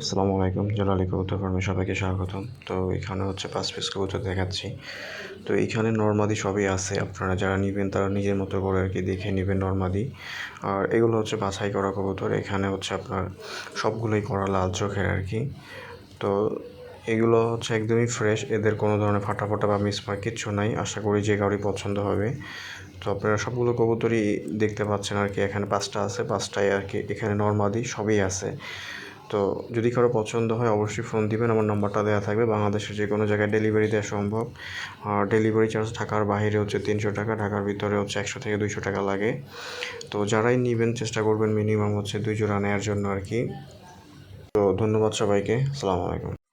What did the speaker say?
আসসালামু আলাইকুম জালালি কবুতর ফার্মে সবাইকে স্বাগতম। তো এখানে হচ্ছে পাঁচ পিস কবুতর দেখাচ্ছি। তো এখানে নর্মাদি সবই আছে, আপনারা যারা নেবেন তারা নিজের মতো করে আর কি দেখে নেবেন নর্মাদি। আর এগুলো হচ্ছে বাছাই করা কবুতর, এখানে হচ্ছে আপনার সবগুলোই করা লাল চোখের আর কি। তো এগুলো হচ্ছে একদমই ফ্রেশ এদের কোনো ধরনের ফাটা ফাটা বা মিসমার্ক কিচ্ছু নাই, আশা করি যে কাউরই পছন্দ হবে। তো আপনারা সবগুলো কবুতরই দেখতে পাচ্ছেন আর কি, এখানে পাঁচটা আছে, পাঁচটাই আর কি, এখানে নর্মাদি সবই আছে। তো যদি কারও পছন্দ হয়, অবশ্যই ফোন দিবেন। আমার নাম্বারটা দেওয়া থাকবে। বাংলাদেশের যে কোনো জায়গায় ডেলিভারি দেওয়া সম্ভব। আর ডেলিভারি চার্জ ঢাকার বাইরে হচ্ছে তিনশো টাকা, ঢাকার ভিতরে হচ্ছে একশো থেকে দুইশো টাকা লাগে। তো যারাই নেবেন, চেষ্টা করবেন মিনিমাম হচ্ছে দুই জোড়া নেওয়ার জন্য আর কি। তো ধন্যবাদ সবাইকে। আসসালামু আলাইকুম।